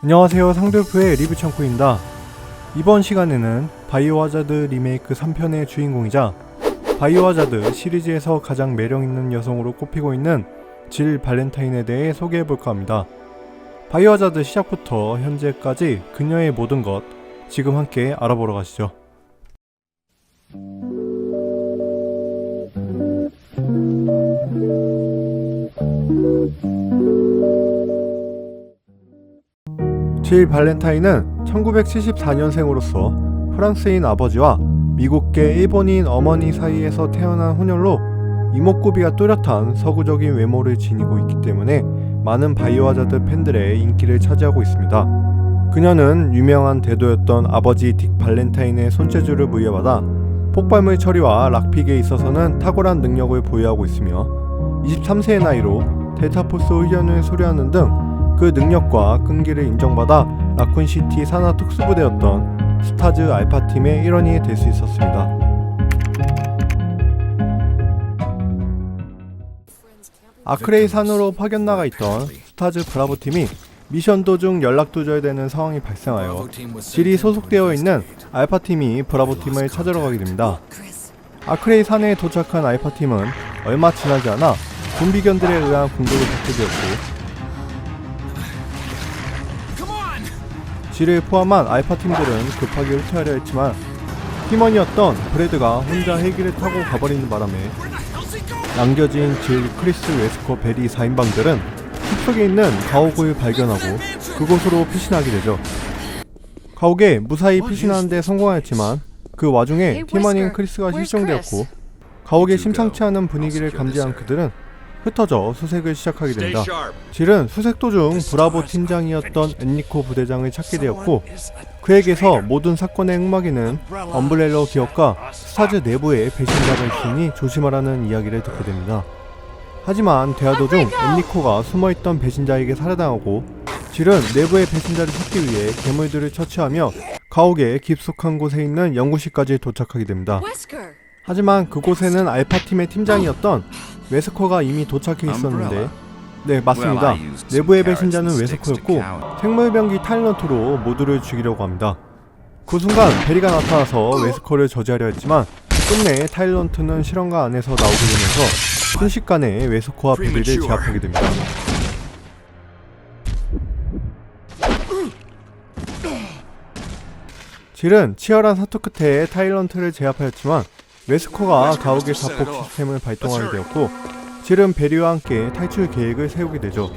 안녕하세요. 상돌프의 리뷰 창구입니다. 이번 시간에는 바이오하자드 리메이크 3편의 주인공이자 바이오하자드 시리즈에서 가장 매력있는 여성으로 꼽히고 있는 질 발렌타인에 대해 소개해볼까 합니다. 바이오하자드 시작부터 현재까지 그녀의 모든 것 지금 함께 알아보러 가시죠 질 발렌타인은 1974년생으로서 프랑스인 아버지와 미국계 일본인 어머니 사이에서 태어난 혼혈로 이목구비가 뚜렷한 서구적인 외모를 지니고 있기 때문에 많은 바이오하자드 팬들의 인기를 차지하고 있습니다. 그녀는 유명한 대도였던 아버지 딕 발렌타인의 손재주를 물려받아 폭발물 처리와 락픽에 있어서는 탁월한 능력을 보유하고 있으며 23세의 나이로 델타포스 훈련을 수료하는 등 그 능력과 끈기를 인정받아 라쿤시티 산하 특수부대였던 스타즈 알파팀의 일원이 될 수 있었습니다. 아크레이 산으로 파견 나가 있던 스타즈 브라보 팀이 미션 도중 연락 두절되는 상황이 발생하여 질이 소속되어 있는 알파 팀이 브라보 팀을 찾으러 가게 됩니다. 아크레이 산에 도착한 알파 팀은 얼마 지나지 않아 좀비견들에 의한 공격을 받게 되었고 질을 포함한 알파 팀들은 급하게 후퇴하려 했지만 팀원이었던 브레드가 혼자 헬기를 타고 가버리는 바람에 남겨진 질, 크리스, 웨스코, 베리 4인방들은 숲속에 있는 가옥을 발견하고 그곳으로 피신하게 되죠. 가옥에 무사히 피신하는데 성공하였지만 그 와중에 팀원인 크리스가 실종되었고 가옥의 심상치 않은 분위기를 감지한 그들은 흩어져 수색을 시작하게 됩니다. 질은 수색 도중 브라보 팀장이었던 엔리코 부대장을 찾게 되었고 그에게서 모든 사건의 흑막에는 엄브렐러 기업과 스타즈 내부에 배신자가 있으니 조심하라는 이야기를 듣게 됩니다. 하지만 대화 도중 엔리코가 숨어있던 배신자에게 살해당하고 질은 내부의 배신자를 찾기 위해 괴물들을 처치하며 가옥의 깊숙한 곳에 있는 연구실까지 도착하게 됩니다. 하지만 그곳에는 알파팀의 팀장이었던 웨스커가 이미 도착해 있었는데. 네 맞습니다. 내부의 배신자는 웨스커였고 생물병기 타일런트로 모두를 죽이려고 합니다. 그 순간 베리가 나타나서 웨스커를 저지하려 했지만 끝내 타일런트는 실험가 안에서 나오게 되면서 순식간에 웨스커와 베리를 제압하게 됩니다. 질은 치열한 사투 끝에 타일런트를 제압하였지만 웨스커가 가옥의 자폭 시스템을 발동하게 되었고 질은 베리와 함께 탈출 계획을 세우게 되죠.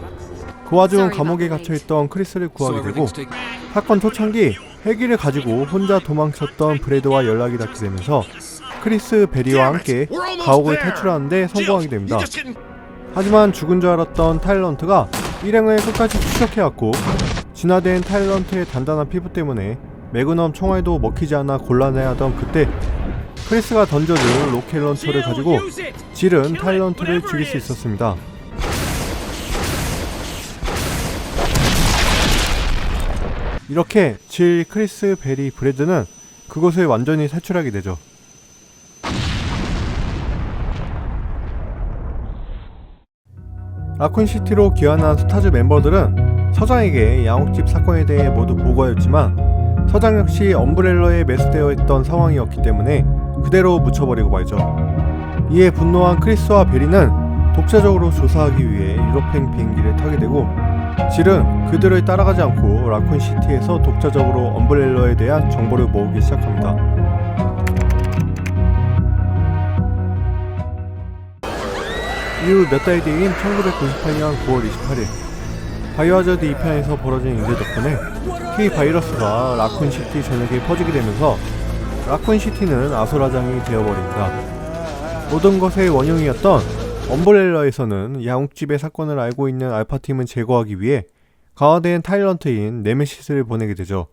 그 와중 감옥에 갇혀있던 크리스를 구하게 되고 사건 초창기 헬기를 가지고 혼자 도망쳤던 브레드와 연락이 닿게 되면서 크리스 베리와 함께 가옥을 탈출하는데 성공하게 됩니다. 하지만 죽은 줄 알았던 타일런트가 일행을 끝까지 추적해왔고 진화된 타일런트의 단단한 피부 때문에 매그넘 총알도 먹히지 않아 곤란해하던 그때 크리스가 던져준 로켓 런처를 가지고 질은 타일런트를 죽일 수 있었습니다. 이렇게 질, 크리스, 베리, 브레드는 그곳을 완전히 탈출하게 되죠. 라쿤시티로 귀환한 스타즈 멤버들은 서장에게 양옥집 사건에 대해 모두 보고하였지만 서장 역시 엄브렐러에 매수되어 있던 상황이었기 때문에 그대로 묻혀버리고 말죠. 이에 분노한 크리스와 베리는 독자적으로 조사하기 위해 유럽행 비행기를 타게 되고 질은 그들을 따라가지 않고 라쿤 시티에서 독자적으로 엄브렐러에 대한 정보를 모으기 시작합니다. 이후 몇 달 뒤인 1998년 9월 28일 바이오하자드 2편에서 벌어진 일들 덕분에 K 바이러스가 라쿤 시티 전역에 퍼지게 되면서 라쿤시티는 아수라장이 되어버립니다. 모든 것의 원흉이었던 엄브렐러에서는 양옥집의 사건을 알고 있는 알파팀을 제거하기 위해 강화된 타일런트인 네메시스를 보내게 되죠.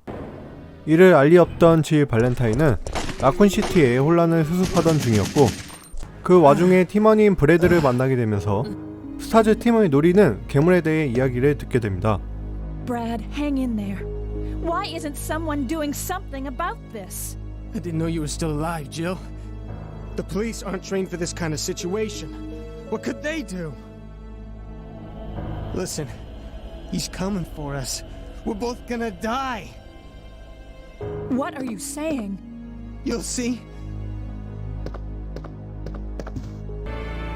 이를 알리 없던 질 발렌타인은 라쿤시티의 혼란을 수습하던 중이었고 그 와중에 팀원인 브레드를 만나게 되면서 스타즈 팀을 노리는 괴물에 대해 이야기를 듣게 됩니다. Brad, hang in there. Why isn't someone doing something about this? I didn't know you were still alive, Jill. The police aren't trained for this kind of situation. What could they do? Listen, he's coming for us. We're both gonna die. What are you saying? You'll see.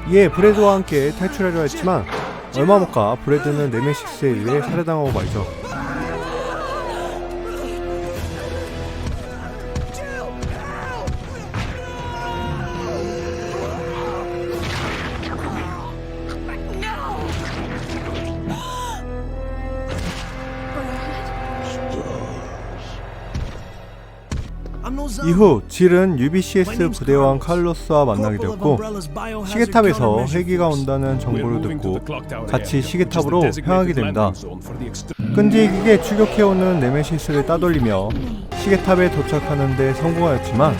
이에 브래드와 함께 탈출하려 했지만 얼마 못 가 브래드는 네메시스에 의해 살해당하고 말죠. 이후 질은 UBCS 부대원 칼로스와 만나게 되었고 시계탑에서 헬기가 온다는 정보를 듣고 같이 시계탑으로 향하게 됩니다. 끈질기게 추격해오는 네메시스를 따돌리며 시계탑에 도착하는 데 성공하였지만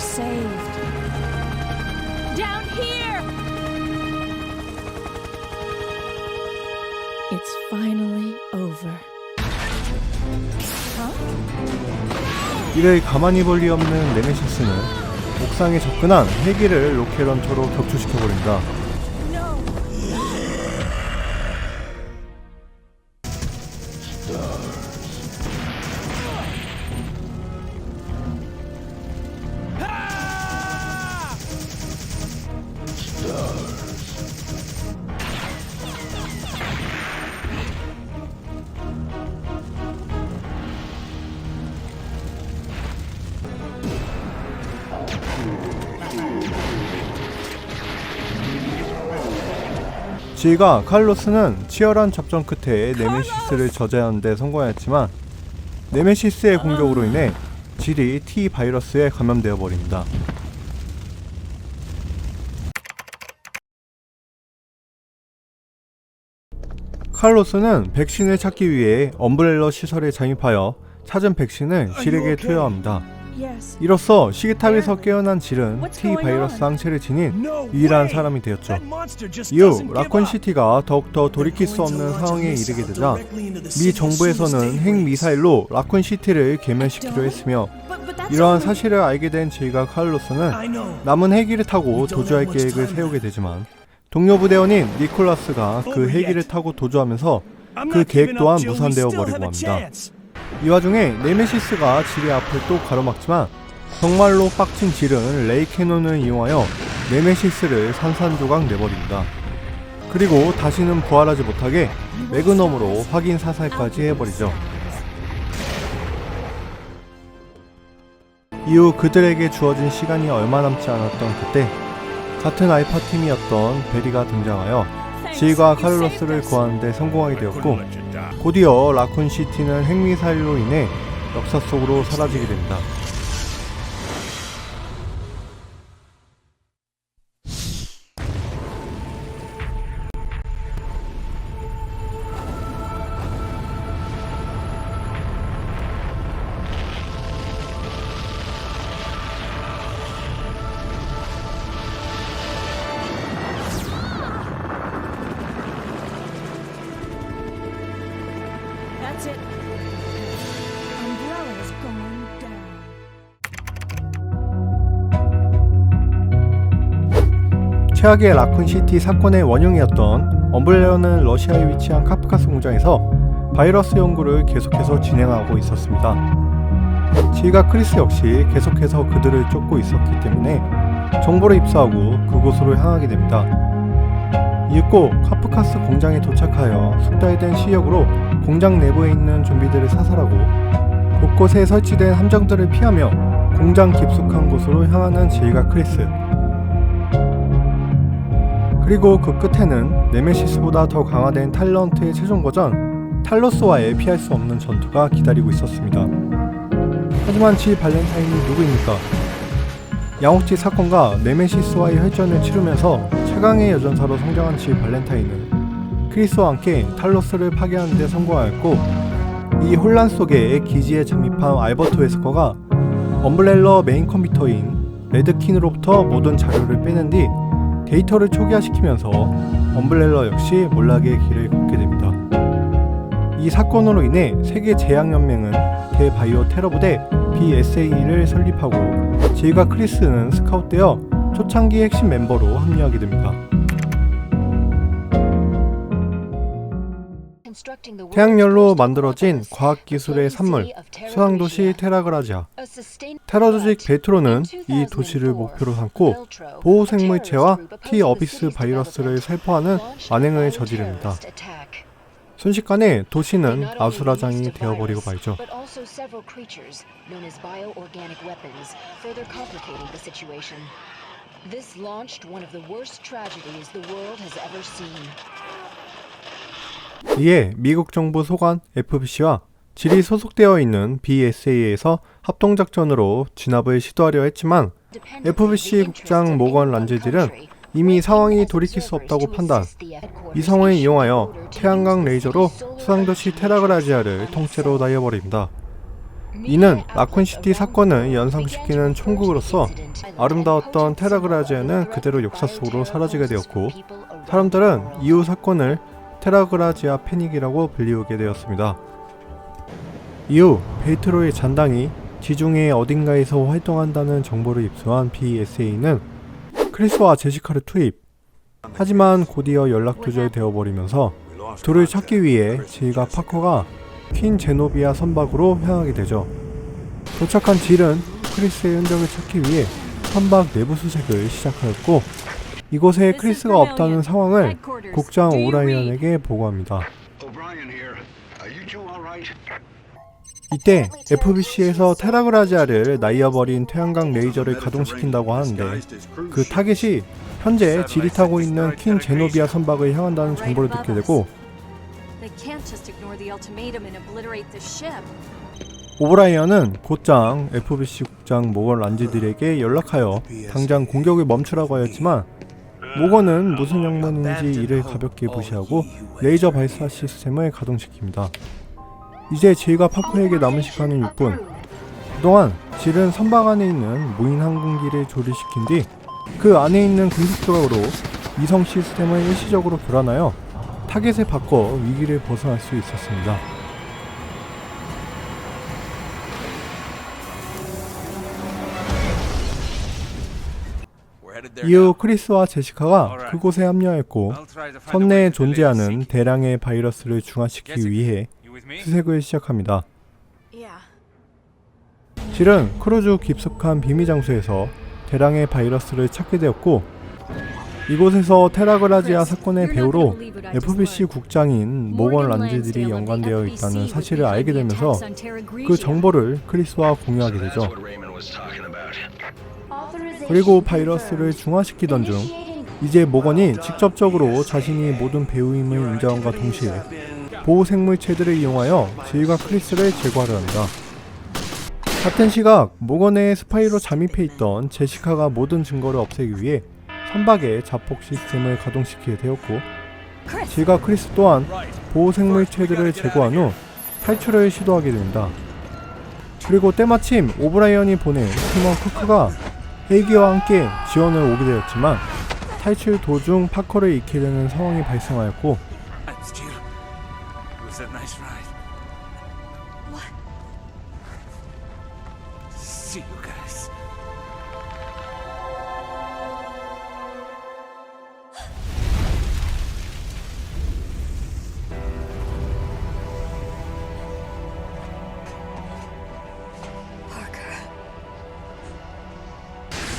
이를 가만히 볼 리 없는 네메시스는 옥상에 접근한 헬기를 로켓 런처로 격추시켜버립니다. 지가 칼로스는 치열한 접전 끝에 네메시스를 저지하는 데 성공하였지만 네메시스의 공격으로 인해 질이 T 바이러스에 감염되어 버립니다. 칼로스는 백신을 찾기 위해 엄브렐러 시설에 잠입하여 찾은 백신을 질에게 투여합니다. 이로써 시계탑에서 깨어난 질은 T 바이러스 항체를 지닌 유일한. 사람이 되었죠. 이후 doesn't give 라콘 up. 시티가 더욱더 돌이킬 수 없는 상황에 이르게 되자 미 정부에서는 핵 미사일로 라콘 시티를 괴멸시키려 했으며 이러한 사실을 알게 된 제이가 칼로스는. 남은 헬기를 타고 도주할 계획을 세우게 되지만 동료 부대원인 니콜라스가 그 헬기를 타고 도주하면서 그 계획 또한 무산되어 버리고 맙니다. 이 와중에 네메시스가 질의 앞을 또 가로막지만 정말로 빡친 질은 레이 캐논을 이용하여 네메시스를 산산조각 내버립니다. 그리고 다시는 부활하지 못하게 매그넘으로 확인 사살까지 해버리죠. 이후 그들에게 주어진 시간이 얼마 남지 않았던 그때 같은 알파 팀이었던 베리가 등장하여. 질과 카를로스를 us. 구하는 데 성공하게 되었고 곧이어 라쿤 시티는 핵미사일로 인해 역사 속으로 사라지게 됩니다. 최악의 라쿤 시티 사건의 원흉이었던 엄블레어는 러시아에 위치한 카프카스 공장에서 바이러스 연구를 계속해서 진행하고 있었습니다. 지가 크리스 역시 계속해서 그들을 쫓고 있었기 때문에 정보를 입수하고 그곳으로 향하게 됩니다. 이윽고 카프카스 공장에 도착하여 숙달된 시력으로 공장 내부에 있는 좀비들을 사살하고 곳곳에 설치된 함정들을 피하며 공장 깊숙한 곳으로 향하는 지가 크리스. 그리고 그 끝에는 네메시스보다 더 강화된 탈런트의 최종 버전 탈로스와의 피할 수 없는 전투가 기다리고 있었습니다. 하지만 지 발렌타인이 누구입니까? 양옥지 사건과 네메시스와의 혈전을 치르면서 최강의 여전사로 성장한 지 발렌타인은 크리스와 함께 탈로스를 파괴하는 데 성공하였고 이 혼란 속에 기지에 잠입한 알버토 웨스커가 엄블렐러 메인 컴퓨터인 레드킨으로부터 모든 자료를 빼낸 뒤 데이터를 초기화시키면서 엄블렐러 역시 몰락의 길을 걷게 됩니다. 이 사건으로 인해 세계 제약연맹은 대바이오 테러 부대 BSA를 설립하고 제이가 크리스는 스카웃되어 초창기 핵심 멤버로 합류하게 됩니다. 태양열로 만들어진 과학기술의 산물, 수상도시 테라그라지아. 테러 조직 베트로는 이 도시를 목표로 삼고 보호생물체와 T-어비스 바이러스를 살포하는 만행을 저지릅니다. 순식간에 도시는 아수라장이 되어버리고 말죠. This launched one of the worst tragedies the world has ever seen. 이에 미국 정부 소관 FBC와 질이 소속되어 있는 BSA에서 합동작전으로 진압을 시도하려 했지만 FBC 국장 모건 란제질은 이미 상황이 돌이킬 수 없다고 판단. 이 상황을 이용하여 태양광 레이저로 수상도시 테라그라지아를 통째로 날려버립니다. 이는 라쿤시티 사건을 연상시키는 총국으로서 아름다웠던 테라그라지아는 그대로 역사 속으로 사라지게 되었고 사람들은 이후 사건을 테라그라지아 패닉이라고 불리우게 되었습니다. 이후 베이트로의 잔당이 지중해 어딘가에서 활동한다는 정보를 입수한 BSA는 크리스와 제시카를 투입. 하지만 곧이어 연락 두절되어 버리면서 둘을 찾기 위해 질과 파커가 퀸 제노비아 선박으로 향하게 되죠. 도착한 질은 크리스의 흔적을 찾기 위해 선박 내부 수색을 시작하였고 이곳에 크리스가 없다는 상황을 국장 오라이언에게 보고합니다. 이때 FBC에서 테라그라지아를 날려버린 태양광 레이저를 가동시킨다고 하는데 그 타겟이 현재 질이 타고 있는 퀸 제노비아 선박을 향한다는 정보를 듣게 되고 They can't just ignore the ultimatum and obliterate the ship. 오브라이언은 곧장 FBC 국장 모건 란지들에게 연락하여 당장 공격을 멈추라고 하였지만 모건은 무슨 영문인지 이를 가볍게 무시하고 레이저 발사 시스템을 가동시킵니다. 이제 질과 파커에게 남은 시간은 6분. 그동안 질은 선박 안에 있는 무인 항공기를 조리시킨 뒤 그 안에 있는 금속 조각으로 위성 시스템을 일시적으로 교란하여 타겟을 바꿔 위기를 벗어날 수 있었습니다. 이후 크리스와 제시카가 그곳에 합류하였고 선내에 존재하는 대량의 바이러스를 중화시키기 위해 수색을 시작합니다. 실은 크루즈 깊숙한 비밀 장소에서 대량의 바이러스를 찾게 되었고 이곳에서 테라그라지아 사건의 배우로 FBC 국장인 모건 란지들이 연관되어 있다는 사실을 알게 되면서 그 정보를 크리스와 공유하게 되죠. 그리고 바이러스를 중화시키던 중 이제 모건이 직접적으로 자신이 모든 배우임을 인정함과 동시에 보호 생물체들을 이용하여 질과 크리스를 제거하려 합니다. 같은 시각 모건의 스파이로 잠입해 있던 제시카가 모든 증거를 없애기 위해 선박의 자폭 시스템을 가동시키게 되었고 질과 크리스 또한 보호 생물체들을 제거한 후 탈출을 시도하게 됩니다. 그리고 때마침 오브라이언이 보낸 팀원 쿠크가 헬기와 함께 지원을 오게 되었지만 탈출 도중 파커를 잃게 되는 상황이 발생하였고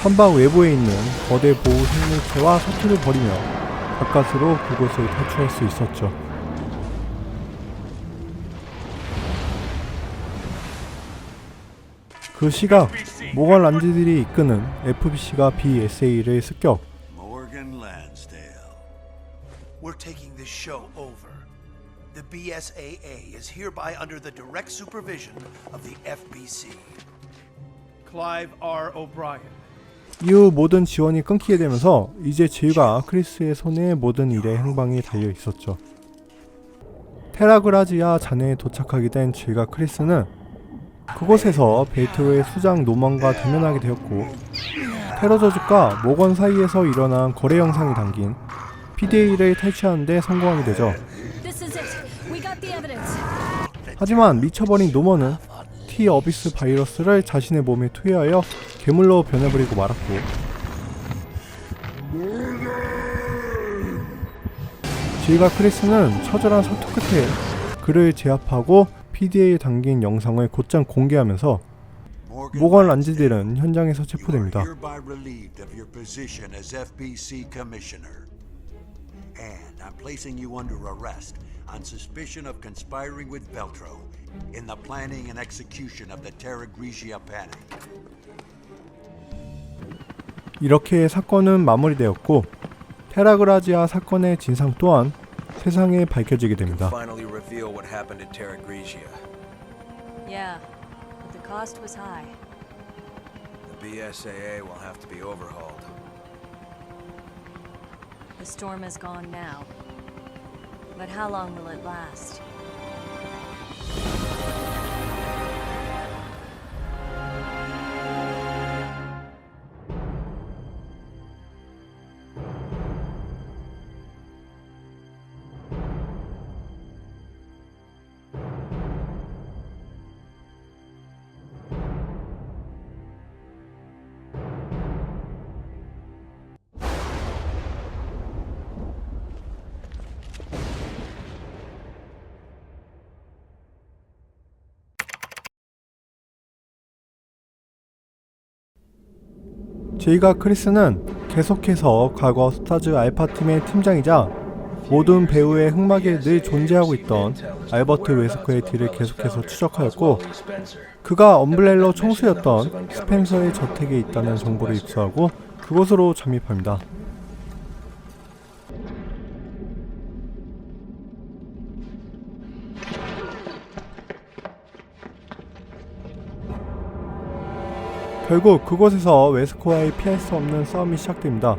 선박 외부에 있는 거대 보호 생물체와 사투를 벌이며 바깥으로 그곳을 탈출할 수 있었죠. 그 시각 모건 란지들이 이끄는 FBC가 BSA를 습격 Morgan Lansdale. We're taking this show over. The BSAA is hereby under the direct supervision of the FBC. Clive R. O'Brien. 이후 모든 지원이 끊기게 되면서 이제 질과 크리스의 손에 모든 일의 행방이 달려 있었죠. 테라그라지아 잔해에 도착하게 된 질과 크리스는 그곳에서 베이트로의 수장 노먼과 대면하게 되었고 테러 조직과 모건 사이에서 일어난 거래 영상이 담긴 PDA를 탈취하는 데 성공하게 되죠. 하지만 미쳐버린 노먼은 T 어비스 바이러스를 자신의 몸에 투여하여 괴물로 변해버리고 말았고 질과 크리스는 처절한 사투 끝에 그를 제압하고 PDA에 담긴 영상을 곧장 공개하면서 모건 란지딜은 현장에서 체포됩니다. 이렇게 사건은 마무리되었고 테라그라지아 사건의 진상 또한 세상에 밝혀지게 됩니다. finally reveal what happened at Terra Grigia. Yeah, but the cost was high. The BSAA will have to be overhauled. The storm is gone now. But how long will it last? 제이가 크리스는 계속해서 과거 스타즈 알파 팀의 팀장이자 모든 배우의 흑막에 늘 존재하고 있던 알버트 웨스코의 뒤를 계속해서 추적하였고 그가 엄블렐러 총수였던 스펜서의 저택에 있다는 정보를 입수하고 그곳으로 잠입합니다. 결국 그곳에서 웨스코와의 피할 수 없는 싸움이 시작됩니다.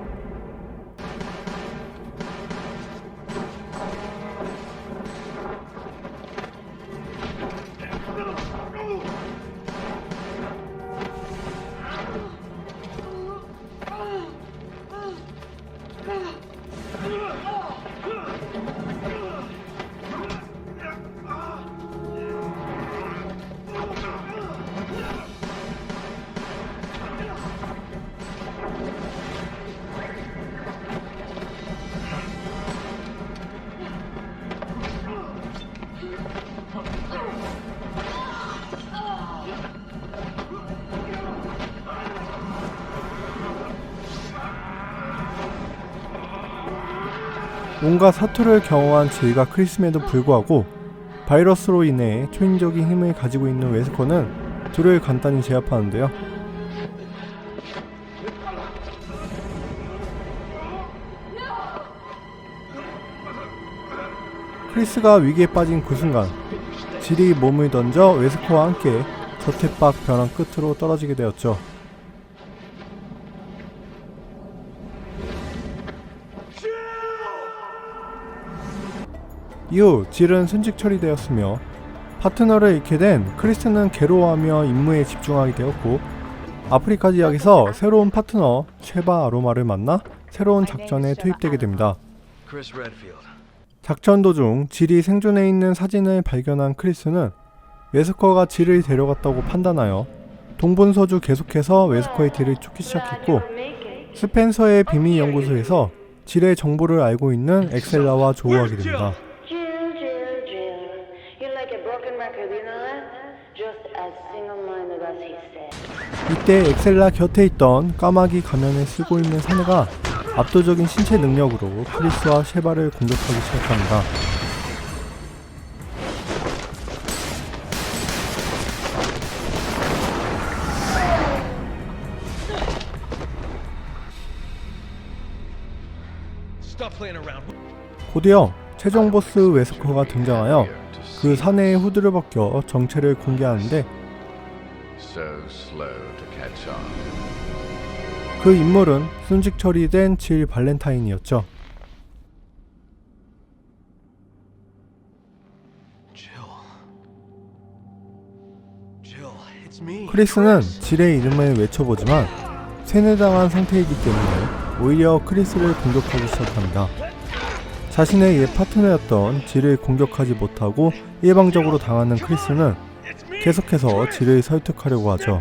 온갖 사투를 경험한 제이가 크리스임에도 불구하고 바이러스로 인해 초인적인 힘을 가지고 있는 웨스코는 둘을 간단히 제압하는데요. 크리스가 위기에 빠진 그 순간 질이 몸을 던져 웨스코와 함께 저택박 벼랑 끝으로 떨어지게 되었죠. 이후 질은 순직 처리되었으며 파트너를 잃게 된 크리스는 괴로워하며 임무에 집중하게 되었고 아프리카 지역에서 새로운 파트너 쉐바 아로마를 만나 새로운 작전에 투입되게 됩니다. 작전 도중 질이 생존해 있는 사진을 발견한 크리스는 웨스커가 질을 데려갔다고 판단하여 동분서주 계속해서 웨스커의 뒤를 쫓기 시작했고 스펜서의 비밀 연구소에서 질의 정보를 알고 있는 엑셀라와 조우하게 됩니다. 이때 엑셀라 곁에 있던 까마귀 가면을 쓰고 있는 사내가 압도적인 신체 능력으로 크리스와 쉐바를 공격하기 시작합니다. 곧이어 최종 보스 웨스커가 등장하여 그 사내의 후드를 벗겨 정체를 공개하는데 그 인물은 순직 처리된 질 발렌타인이었죠. 크리스는 질의 이름을 외쳐보지만 세뇌당한 상태이기 때문에 오히려 크리스를 공격하기 시작합니다. 자신의 옛 파트너였던 질을 공격하지 못하고 일방적으로 당하는 크리스는 계속해서 질을 설득하려고 하죠.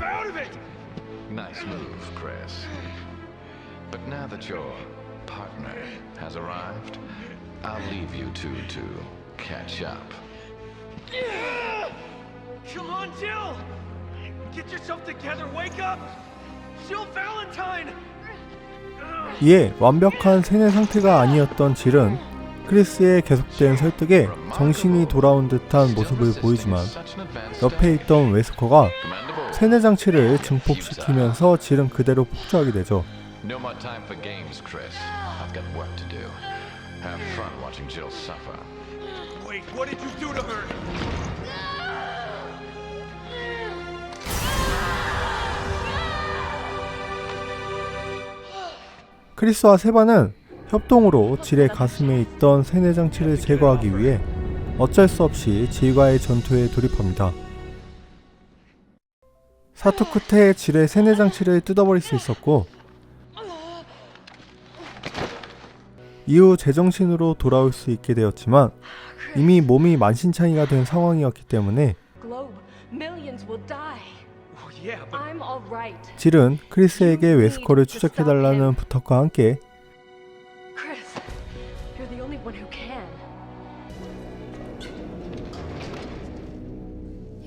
이에 완벽한 세뇌 상태가 아니었던 질은 크리스의 계속된 설득에 정신이 돌아온 듯한 모습을 보이지만 옆에 있던 웨스커가 세뇌 장치를 증폭시키면서 질은 그대로 폭주하게 되죠. 크리스와 세바는 협동으로 질의 가슴에 있던 세뇌 장치를 제거하기 위해 어쩔 수 없이 질과의 전투에 돌입합니다. 사투 끝에 질의 세뇌 장치를 뜯어버릴 수 있었고 이후 제정신으로 돌아올 수 있게 되었지만 이미 몸이 만신창이가 된 상황이었기 때문에. Oh. 질은 크리스에게 웨스커를 추적해달라는 부탁과 함께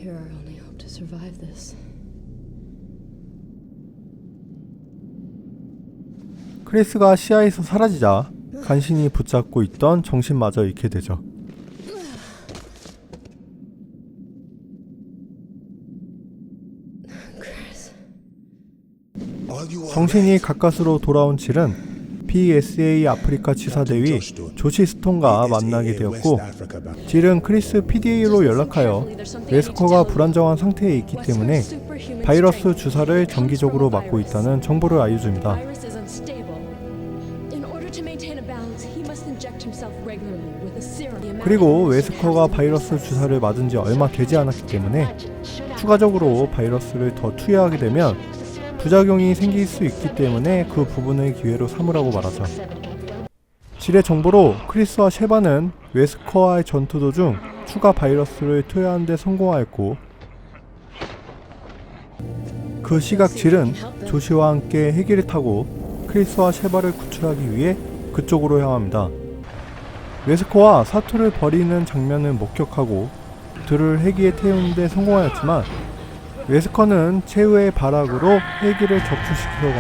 You're our only hope to survive this. 크리스가 시야에서 사라지자 간신히 붙잡고 있던 정신마저 잃게 되죠. 정신이 가까스로 돌아온 질은 PSA 아프리카 지사대위 조시 스톤과 만나게 되었고 질은 크리스 PDA로 연락하여 웨스커가 불안정한 상태에 있기 때문에 바이러스 주사를 정기적으로 맞고 있다는 정보를 알려줍니다. 그리고 웨스커가 바이러스 주사를 맞은 지 얼마 되지 않았기 때문에 추가적으로 바이러스를 더 투여하게 되면 부작용이 생길 수 있기 때문에 그 부분을 기회로 삼으라고 말하죠. 질의 정보로 크리스와 셰바는 웨스커와의 전투 도중 추가 바이러스를 투여하는 데 성공하였고 그 시각 질은 조시와 함께 헬기를 타고 크리스와 셰바를 구출하기 위해 그쪽으로 향합니다. 웨스커와 사투를 버리는 장면을 목격하고 둘을 헬기에 태우는 데 성공하였지만 웨스커는 최후의 발악으로 헬기를 적출시키려고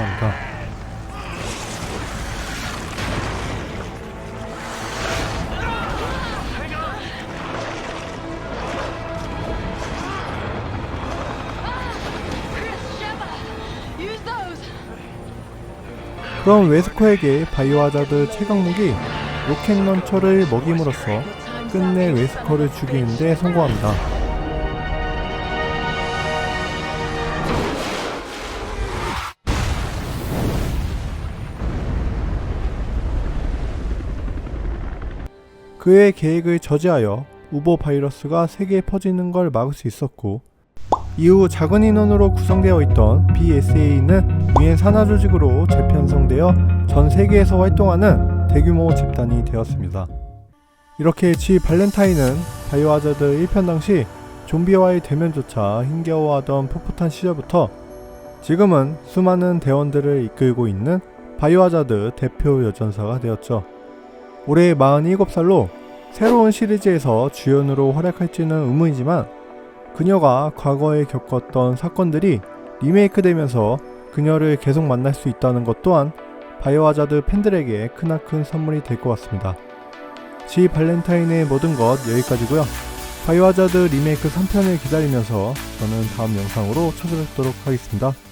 those! 그럼 웨스커에게 바이오하자드 최강무기 로켓 런처를 먹임으로써 끝내 웨스커를 죽이는 데 성공합니다. 그의 계획을 저지하여 우보 바이러스가 세계에 퍼지는 걸 막을 수 있었고 이후 작은 인원으로 구성되어 있던 BSA는 유엔 산하 조직으로 재편성되어 전 세계에서 활동하는 대규모 집단이 되었습니다. 이렇게 지 발렌타인은 바이오하자드 1편 당시 좀비와의 대면조차 힘겨워하던 풋풋한 시절부터 지금은 수많은 대원들을 이끌고 있는 바이오하자드 대표 여전사가 되었죠. 올해 47살로 새로운 시리즈에서 주연으로 활약할지는 의문이지만 그녀가 과거에 겪었던 사건들이 리메이크 되면서 그녀를 계속 만날 수 있다는 것 또한 바이오하자드 팬들에게 크나큰 선물이 될 것 같습니다. 지 발렌타인의 모든 것 여기까지고요. 바이오하자드 리메이크 3편을 기다리면서 저는 다음 영상으로 찾아뵙도록 하겠습니다.